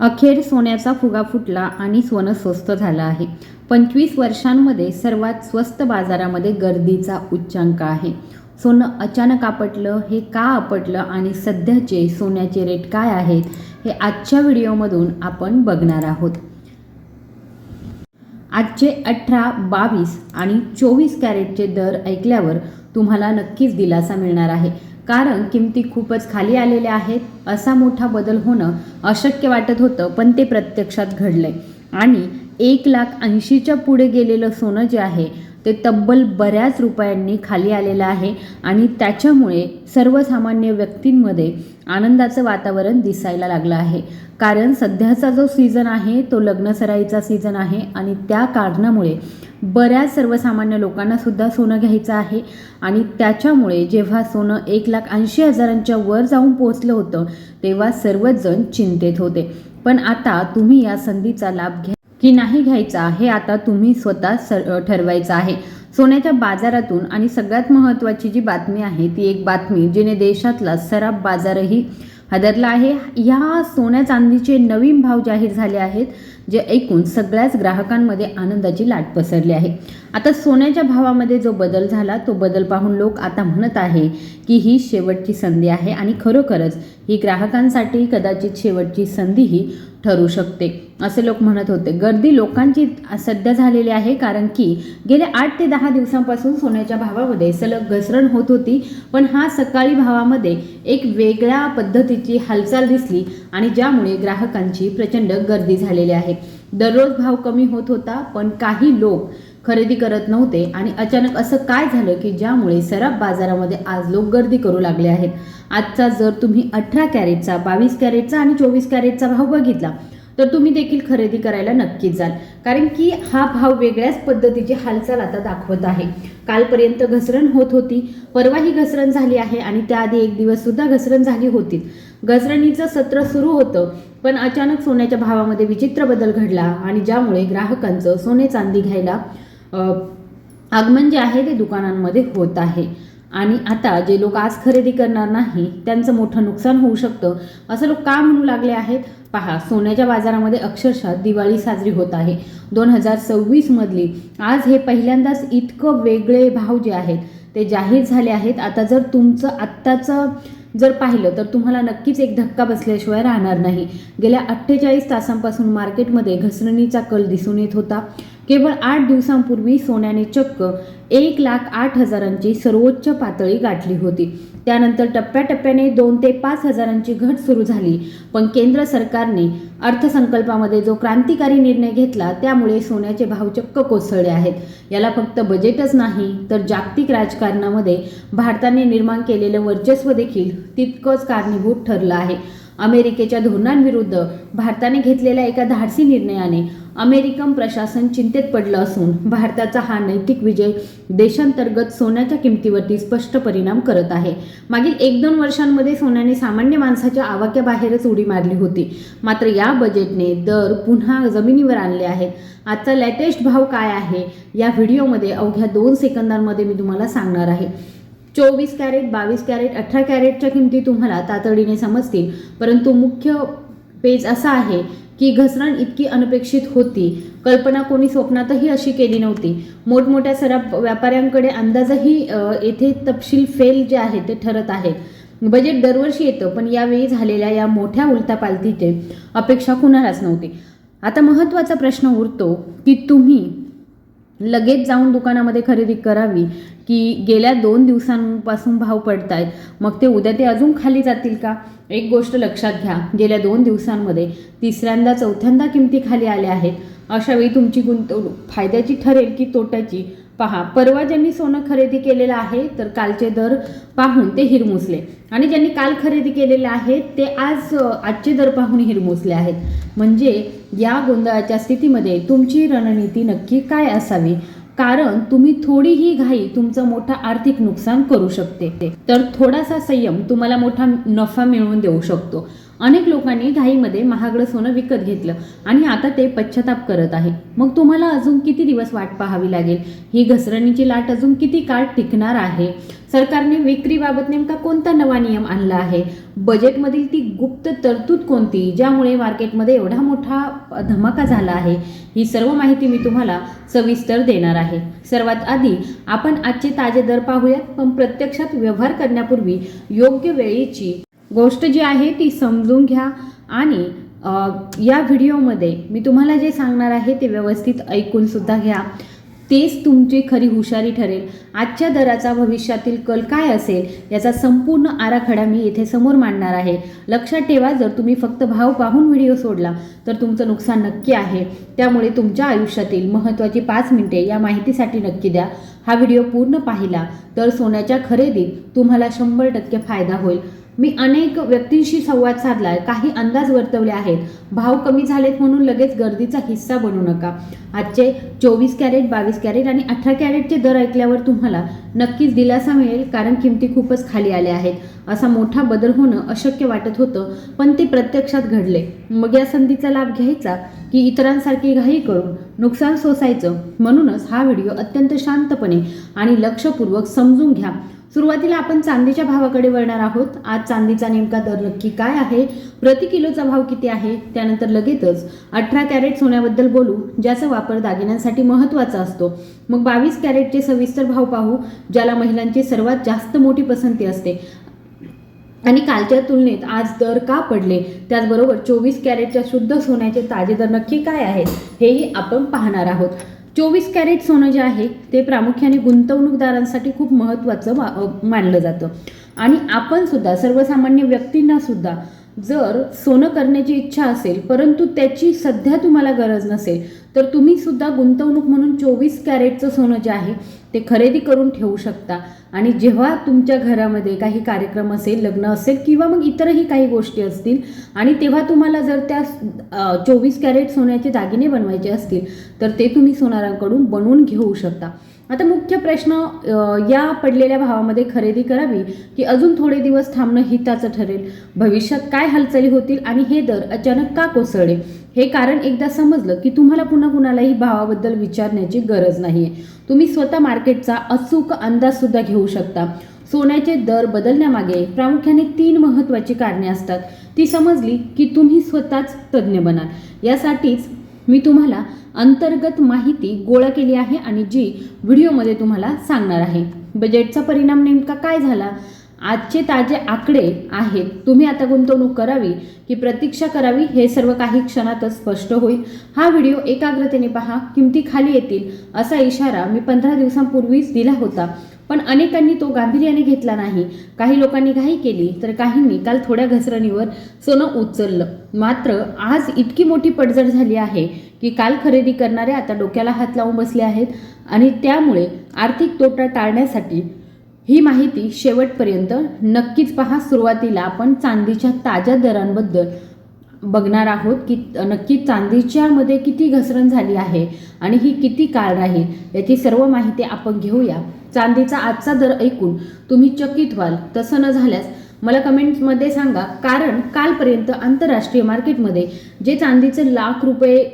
अखेर सोन्याचा फुगा फुटला आणि सोनं स्वस्त झालं आहे. पंचवीस वर्षांमध्ये सर्वात स्वस्त बाजारामध्ये गर्दीचा उच्चांक आहे. सोनं अचानक आपटलं हे का आपटलं आणि सध्याचे सोन्याचे रेट काय आहेत हे आजच्या व्हिडिओमधून आपण बघणार आहोत. आजचे अठरा बावीस आणि चोवीस कॅरेटचे दर ऐकल्यावर तुम्हाला नक्कीच दिलासा मिळणार आहे. कारण किमती खूपच खाली आलेल्या आहेत असा मोठा बदल होणं अशक्य वाटत होतं पण ते प्रत्यक्षात घडलंय. आणि एक लाख ऐंशीच्या पुढे गेलेलं सोनं जे आहे ते तब्बल बऱ्याच रुपयांनी खाली आलेलं आहे आणि त्याच्यामुळे सर्वसामान्य व्यक्तींमध्ये आनंदाचं वातावरण दिसायला लागलं आहे. कारण सध्याचा जो सीझन आहे तो लग्नसराईचा सीझन आहे आणि त्या कारणामुळे बऱ्याच सर्वसामान्य लोकांनासुद्धा सोनं घ्यायचं आहे आणि त्याच्यामुळे जेव्हा सोनं एक लाख ऐंशी हजारांच्या वर जाऊन पोहोचलं होतं तेव्हा सर्वच जण चिंतेत होते. पण आता तुम्ही या संधीचा लाभ घ्या. की नाही घ्यायचा हे आता तुम्ही स्वतः सर ठरवायचं आहे. सोन्याच्या बाजारातून आणि सगळ्यात महत्त्वाची जी बातमी आहे ती एक बातमी जिने देशातला सराफ बाजारही हादरला आहे. ह्या सोन्या चांदीचे नवीन भाव जाहीर झाले आहेत जे ऐकून सगळ्याच ग्राहकांमध्ये आनंदाची लाट पसरली आहे. आता सोन्याच्या भावामध्ये जो बदल झाला तो बदल पाहून लोक आता म्हणत आहे की ही शेवटची संधी आहे आणि खरोखरच ही ग्राहकांसाठी कदाचित शेवटची संधीही ठरू शकते. असे लोक म्हणत होते. गर्दी लोकांची सध्या झालेली आहे कारण की गेल्या आठ ते दहा दिवसांपासून सोन्याच्या भावामध्ये सलग घसरण होत होती. पण हा सकाळी भावामध्ये एक वेगळ्या पद्धतीची हालचाल दिसली आणि ज्यामुळे ग्राहकांची प्रचंड गर्दी झालेली आहे. दररोज भाव कमी होत होता पण काही लोक खरेदी करत नव्हते आणि अचानक असं काय झालं की ज्यामुळे सराफ बाजारामध्ये आज लोक गर्दी करू लागले आहेत? आजचा जर तुम्ही अठरा कॅरेटचा बावीस कॅरेटचा आणि चोवीस कॅरेटचा भाव बघितला तर तुम्ही देखील खरेदी करायला नक्कीच जाल. कारण की हा भाव वेगळ्याच पद्धतीची हालचाल आता दाखवत आहे. कालपर्यंत घसरण होत होती. परवा ही घसरण झाली आहे आणि त्याआधी एक दिवस सुद्धा घसरण झाली होती. घसरणीचं सत्र सुरू होतं पण अचानक सोन्याच्या भावामध्ये विचित्र बदल घडला आणि ज्यामुळे ग्राहकांचं सोने चांदी घ्यायला आगमन जे आहे ते दुकानांमध्ये होत आहे. आणि आता जे लोक आज खरेदी करणार नाही त्यांचं मोठं नुकसान होऊ शकतं. असं लोक का म्हणू लागले आहेत? पहा सोन्याच्या बाजारामध्ये अक्षरशः दिवाळी साजरी होत आहे. दोन हजार सव्वीसमधली आज हे पहिल्यांदाच इतकं वेगळे भाव जे आहेत ते जाहीर झाले आहेत. आता जर तुमचं आत्ताचं जर पाहिलं तर तुम्हाला नक्कीच एक धक्का बसल्याशिवाय राहणार नाही. गेल्या अठ्ठेचाळीस तासांपासून मार्केटमध्ये घसरणीचा कल दिसून येत होता. केवळ आठ दिवसांपूर्वी सोन्याने चक्क एक लाख आठ हजारांची सर्वोच्च पातळी गाठली होती. त्यानंतर टप्प्याटप्प्याने दोन ते पाच हजारांची घट सुरू झाली. पण केंद्र सरकारने अर्थसंकल्पामध्ये जो क्रांतिकारी निर्णय घेतला त्यामुळे सोन्याचे भाव चक्क कोसळले आहेत. याला फक्त बजेटच नाही तर जागतिक राजकारणामध्ये भारताने निर्माण केलेलं वर्चस्व देखील तितकंच कारणीभूत ठरलं आहे. अमेरिकेच्या धोरणांविरुद्ध भारताने घेतलेल्या एका धाडसी निर्णयाने अमेरिकन प्रशासन चिंतेत पडलं असून भारताचा हा नैतिक विजय देशांतर्गत सोन्याच्या किमतीवरती स्पष्ट परिणाम करत आहे. मागील एक दोन वर्षांमध्ये सोन्याने सामान्य माणसाच्या आवाक्याबाहेरच उडी मारली होती. मात्र या बजेटने दर पुन्हा जमिनीवर आणले आहेत. आजचा लेटेस्ट भाव काय आहे? या व्हिडिओमध्ये अवघ्या दोन सेकंदांमध्ये मी तुम्हाला सांगणार आहे. चोवीस कॅरेट बावीस कॅरेट अठरा कॅरेटच्या किमती तुम्हाला तातडीने समजतील. परंतु मुख्य पेज असा आहे की घसरण इतकी अनपेक्षित होती. कल्पना कोणी स्वप्नातही अशी केली नव्हती. मोठमोठ्या सराफ व्यापाऱ्यांकडे अंदाजही येथे तपशील फेल जे आहे ते ठरत आहे. बजेट दरवर्षी येतं पण यावेळी झालेल्या या मोठ्या उलथापालथीचे अपेक्षा कुणालाच नव्हती. आता महत्त्वाचा प्रश्न उरतो की तुम्ही लगेच जाऊन दुकानामध्ये खरेदी करावी की गेल्या दोन दिवसांपासून भाव पडत आहेत मग ते उद्या ते अजून खाली जातील का? एक गोष्ट लक्षात घ्या. गेल्या दोन दिवसांमध्ये तिसऱ्यांदा चौथ्यांदा किमती खाली आल्या आहेत. अशावेळी तुमची गुंतवणूक फायद्याची ठरेल की तोट्याची? पहा परवा ज्यांनी सोनं खरेदी केलेलं आहे तर कालचे दर पाहून ते हिरमुसले. आणि ज्यांनी काल खरेदी केलेले आहेत ते आज आजचे दर पाहून हिरमुसले आहेत. म्हणजे या गोंधळाच्या स्थितीमध्ये तुमची रणनीती नक्की काय असावी? कारण तुम्ही थोडीही घाई तुमचं मोठं आर्थिक नुकसान करू शकते. तर थोडासा संयम तुम्हाला मोठा नफा मिळवून देऊ शकतो. अनेक लोकांनी घाईमध्ये महागडं सोनं विकत घेतलं आणि आता ते पश्चाताप करत आहे. मग तुम्हाला अजून किती दिवस वाट पाहावी लागेल? ही घसरणीची लाट अजून किती काळ टिकणार आहे? सरकारने विक्रीबाबत नेमका कोणता नवा नियम आणला आहे? बजेटमधील ती गुप्त तरतूद कोणती ज्यामुळे मार्केटमध्ये एवढा मोठा धमाका झाला आहे? ही सर्व माहिती मी तुम्हाला सविस्तर देणार आहे. सर्वात आधी आपण आजचे ताजे दर पाहूयात पण प्रत्यक्षात व्यवहार करण्यापूर्वी योग्य वेळेची गोष्ट जी आहे ती समजून घ्या आणि या व्हिडिओमध्ये मी तुम्हाला जे सांगणार आहे ते व्यवस्थित ऐकूनसुद्धा घ्या. तेच तुमची खरी हुशारी ठरेल. आजच्या दराचा भविष्यातील कल काय असेल याचा संपूर्ण आराखडा मी येथे समोर मांडणार आहे. लक्षात ठेवा जर तुम्ही फक्त भाव पाहून व्हिडिओ सोडला तर तुमचं नुकसान नक्की आहे. त्यामुळे तुमच्या आयुष्यातील महत्त्वाची पाच मिनिटे या माहितीसाठी नक्की द्या. हा व्हिडिओ पूर्ण पाहिला तर सोन्याच्या खरेदीत तुम्हाला शंभर टक्के फायदा होईल. मी अनेक व्यक्तींशी संवाद साधला आहे काही अंदाज वर्तवले आहेत. भाव कमी झालेत म्हणून लगेच गर्दीचा हिस्सा बनू नका. आजचे चोवीस कॅरेट बावीस कॅरेट आणि अठरा कॅरेटचे दर ऐकल्यावर तुम्हाला नक्कीच दिलासा मिळेल कारण किमती खूपच खाली आल्या आहेत. असा मोठा बदल होणं अशक्य वाटत होतं पण ते प्रत्यक्षात घडले. मग या संधीचा लाभ घ्यायचा की इतरांसारखी घाई करून नुकसान सोसायचं? म्हणूनच हा व्हिडिओ अत्यंत शांतपणे आणि लक्षपूर्वक समजून घ्या. सुरुवातीला आपण चांदीच्या भावाकडे वळणार आहोत. आज चांदीचा नेमका दर नक्की काय आहे? प्रति किलोचा भाव किती आहे? त्यानंतर लगेचच अठरा कॅरेट सोन्याबद्दल बोलू ज्याचा वापर दागिन्यांसाठी महत्त्वाचा असतो. मग बावीस कॅरेटचे सविस्तर भाव पाहू ज्याला महिलांची सर्वात जास्त मोठी पसंती असते. आणि कालच्या तुलनेत आज दर का पडले? त्याचबरोबर चोवीस कॅरेटच्या शुद्ध सोन्याचे ताजे दर नक्की काय आहेत? हेही आपण पाहणार आहोत. चोवीस कॅरेट सोनं जे आहे ते प्रामुख्याने गुंतवणूकदारांसाठी खूप महत्त्वाचं मा मानलं जातं. आणि आपण सुद्धा सर्वसामान्य व्यक्तींना सुद्धा जर सोनं करण्याची इच्छा असेल परंतु त्याची सध्या तुम्हाला गरज नसेल तर तुम्ही सुद्धा गुंतवणूक म्हणून चोवीस कॅरेटचं सोनं जे आहे ते खरेदी करून ठेवू शकता. आणि जेव्हा तुमच्या घरामध्ये काही कार्यक्रम असेल लग्न असेल किंवा मग इतरही काही गोष्टी असतील आणि तेव्हा तुम्हाला जर त्या चोवीस कॅरेट सोन्याचे दागिने बनवायचे असतील तर ते तुम्ही सोनारांकडून बनवून घेऊ शकता. आता मुख्य प्रश्न या पडलेल्या भावामध्ये खरेदी करावी की अजून थोडे दिवस थांबणं हिताचं ठरेल? भविष्यात काय हालचाली होतील? आणि हे दर अचानक का कोसळले? हे कारण एकदा समजलं की तुम्हाला पुन्हा कुणालाही भावाबद्दल विचारण्याची गरज नाही आहे तुम्ही स्वतः मार्केटचा अचूक अंदाजसुद्धा घेऊ शकता. सोन्याचे दर बदलण्यामागे प्रामुख्याने तीन महत्त्वाची कारणे असतात. ती समजली की तुम्ही स्वतःच तज्ज्ञ बनाल. यासाठीच मी तुम्हाला अंतर्गत माहिती गोळा केली आहे आणि जी व्हिडिओमध्ये तुम्हाला सांगणार आहे. बजेटचा परिणाम नेमका काय झाला? आजचे ताजे आकडे आहेत. तुम्ही आता गुंतवणूक करावी की प्रतीक्षा करावी हे सर्व काही क्षणातच स्पष्ट होईल. हा व्हिडिओ एकाग्रतेने पहा किमती खाली येतील असा इशारा मी पंधरा दिवसांपूर्वीच दिला होता. पण अनेकांनी तो गांभीर्याने घेतला नाही. काही लोकांनी घाई केली तर काहींनी काल थोड्या घसरणीवर सोनं उचललं. मात्र आज इतकी मोठी पडझड झाली आहे की काल खरेदी करणारे आता डोक्याला हात लावून बसले आहेत आणि त्यामुळे आर्थिक तोटा टाळण्यासाठी ही माहिती शेवटपर्यंत नक्कीच पहा. सुरुवातीला आपण चांदीच्या ताज्या दरांबद्दल बघणार आहोत की नक्की चांदीच्या मध्ये किती घसरण झाली आहे आणि ही किती काळ राहील याची सर्व माहिती आपण घेऊया. चांदीचा आजचा दर ऐकून तुम्ही चकित व्हाल. तसं न झाल्यास मला कमेंट्समध्ये सांगा. कारण कालपर्यंत आंतरराष्ट्रीय मार्केटमध्ये जे चांदीचे लाख रुपये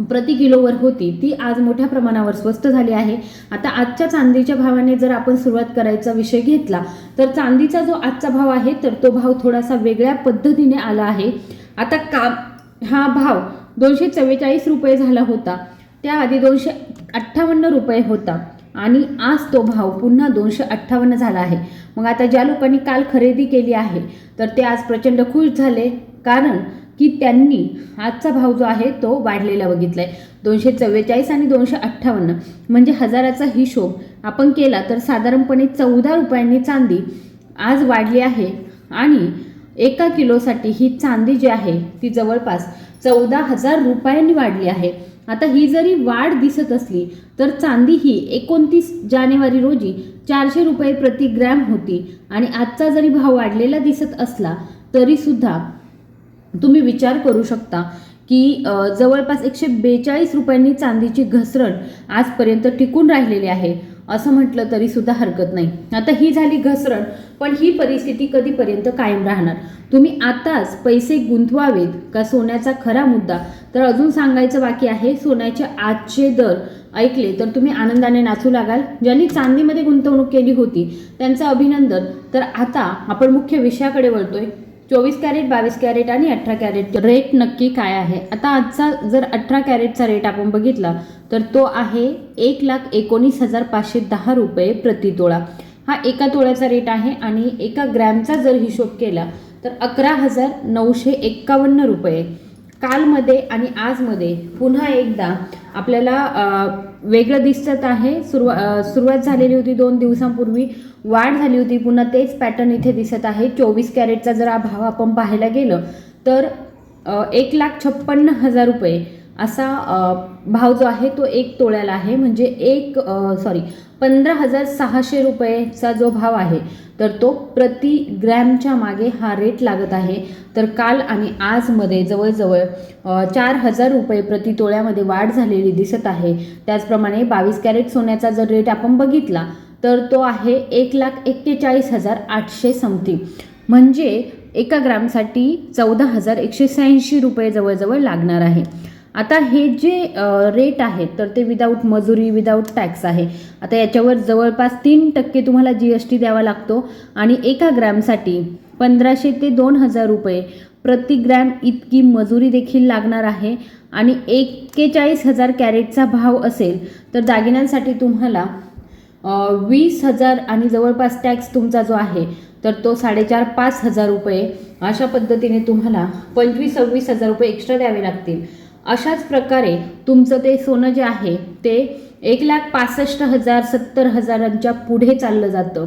प्रति किलोवर होती ती आज मोठ्या प्रमाणावर स्वस्त झाली आहे. आता आजच्या चांदीच्या भावाने जर आपण सुरुवात करायचा विषय घेतला तर चांदीचा जो आजचा भाव आहे तर तो भाव थोडासा वेगळ्या पद्धतीने आला आहे. आता का हा भाव दोनशे चव्वेचाळीस रुपये झाला होता. त्याआधी दोनशे अठ्ठावन्न रुपये होता. आणि आज तो भाव पुन्हा दोनशे अठ्ठावन्न झाला आहे. मग आता ज्या लोकांनी काल खरेदी केली आहे तर ते आज प्रचंड खुश झाले. कारण की त्यांनी आजचा भाव जो आहे तो वाढलेला बघितला आहे दोनशे चव्वेचाळीस आणि दोनशे अठ्ठावन्न. म्हणजे हजाराचा हिशोब आपण केला तर साधारणपणे चौदा रुपयांनी चांदी आज वाढली आहे आणि एका किलोसाठी ही चांदी जी आहे ती जवळपास चौदा हजार रुपयांनी वाढली आहे. आता ही जरी वाढ दिसत असली तर चांदी ही एकोणतीस जानेवारी रोजी चारशे रुपये प्रति ग्रॅम होती आणि आजचा जरी भाव वाढलेला दिसत असला तरीसुद्धा तुम्ही विचार करू शकता की जवळपास एकशे बेचाळीस रुपयांनी चांदीची घसरण आजपर्यंत टिकून राहिलेली आहे असं म्हटलं तरी सुद्धा हरकत नाही. आता ही झाली घसरण पण ही परिस्थिती कधीपर्यंत कायम राहणार? तुम्ही आताच पैसे गुंतवावेत का सोन्याचा खरा मुद्दा? तर अजून सांगायचं बाकी आहे सोन्याचे आजचे दर ऐकले तर तुम्ही आनंदाने नाचू लागाल. ज्यांनी चांदीमध्ये गुंतवणूक केली होती त्यांचं अभिनंदन. तर आता आपण मुख्य विषयाकडे वळतोय. चोवीस कॅरेट बावीस कॅरेट आणि अठरा कॅरेट. रेट नक्की काय आहे? आता आजचा जर अठरा कॅरेटचा रेट आपण बघितला तर तो आहे एक लाख एकोणीस हजार पाचशे दहा रुपये प्रति तोळा. हा एका तोळ्याचा रेट आहे आणि एका ग्रॅमचा जर हिशोब केला तर अकरा हजार नऊशे एक्कावन्न रुपये. कालमध्ये आणि आजमध्ये पुन्हा एकदा आपल्याला वेगळं दिसत आहे. सुरुवा सुरुवात झालेली होती दोन दिवसांपूर्वी. वाढ झाली होती. पुन्हा तेच पॅटर्न इथे दिसत आहे. चोवीस कॅरेटचा जर हा भाव आपण पाहायला गेलं तर एक लाख छप्पन्न हजार रुपये असा भाव जो आहे तो एक तोळ्याला आहे. म्हणजे एक सॉरी पंधरा हजार सहाशे रुपयेचा जो भाव आहे तर तो प्रति ग्रॅमच्या मागे हा रेट लागत आहे. तर काल आणि आजमध्ये जवळजवळ चार हजार रुपये प्रति तोळ्यामध्ये वाढ झालेली दिसत आहे. त्याचप्रमाणे बावीस कॅरेट सोन्याचा जर रेट आपण बघितला तर तो आहे एक लाख एक्केचाळीस हजार आठशे समथिंग म्हणजे एका ग्रामसाठी चौदा हजार एकशे शहाऐंशी रुपये जवळजवळ लागणार आहे. आता हे जे रेट आहेत तर ते विदाऊट मजुरी विदाऊट टॅक्स आहे. आता याच्यावर जवळपास तीन टक्के तुम्हाला जी एस टी द्यावा लागतो आणि एका ग्रॅमसाठी पंधराशे ते दोन हजार रुपये प्रति ग्रॅम इतकी मजुरी देखील लागणार आहे. आणि एक्केचाळीस हजार कॅरेटचा भाव असेल तर दागिन्यांसाठी तुम्हाला वीस हजार आणि जवळपास टॅक्स तुमचा जो आहे तर तो साडेचार पाच हजार रुपये अशा पद्धतीने तुम्हाला पंचवीस सव्वीस हजार रुपये एक्स्ट्रा द्यावे लागतील. अशाच प्रकारे तुमचं ते सोनं जे आहे ते एक लाख पासष्ट हजार सत्तर हजारांच्या पुढे चाललं जातं.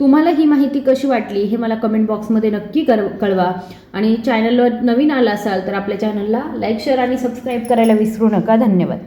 तुम्हाला ही माहिती कशी वाटली हे मला कमेंट बॉक्समध्ये नक्की कर कळवा. आणि चॅनलवर नवीन आला असाल तर आपल्या चॅनलला लाईक शेअर आणि सबस्क्राईब करायला विसरू नका. धन्यवाद.